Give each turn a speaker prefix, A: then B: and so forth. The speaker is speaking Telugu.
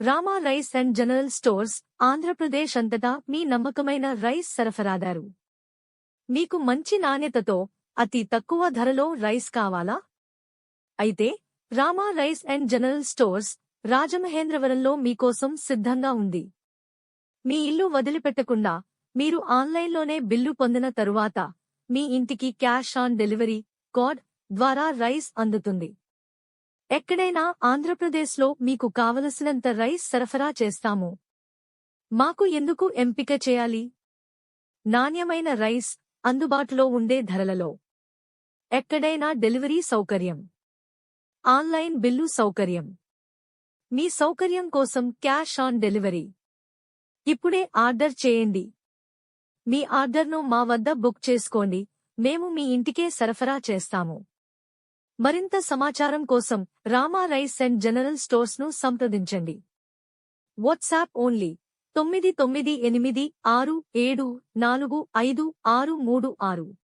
A: Rama rice and general stores Andhra Pradesh అంతటా మీ నమ్మకమైన రైస్ సరఫరాదారు. మీకు మంచి నాణ్యతతో అతి తక్కువ ధరలో రైస్ కావాలా? అయితే Rama rice and general stores రాజమహేంద్రవరంలో మీకోసం సిద్ధంగా ఉంది. మీ ఇల్లు వదిలిపెట్టకుండా మీరు ఆన్లైన్లోనే బిల్లు పొందిన తరువాత మీ ఇంటికి క్యాష్ ఆన్ డెలివరీ కోడ్ ద్వారా రైస్ అందుతుంది. ఎక్కడైనా ఆంధ్రప్రదేశ్లో మీకు కావలసినంత రైస్ సరఫరా చేస్తాము. మాకు ఎందుకు ఎంపిక చేయాలి? నాణ్యమైన రైస్ అందుబాటులో ఉండే ధరలలో. ఎక్కడైనా డెలివరీ సౌకర్యం. ఆన్లైన్ బిల్లు సౌకర్యం. మీ సౌకర్యం కోసం క్యాష్ ఆన్ డెలివరీ. ఇప్పుడే ఆర్డర్ చేయండి. మీ ఆర్డర్ను మా వద్ద బుక్ చేసుకోండి. మేము మీ ఇంటికే సరఫరా చేస్తాము. మరింత సమాచారం కోసం రామా రైస్ అండ్ జనరల్ స్టోర్స్ను సంప్రదించండి. వాట్సాప్ ఓన్లీ తొమ్మిది తొమ్మిది ఎనిమిది ఆరు ఏడు నాలుగు ఐదు ఆరు మూడు ఆరు.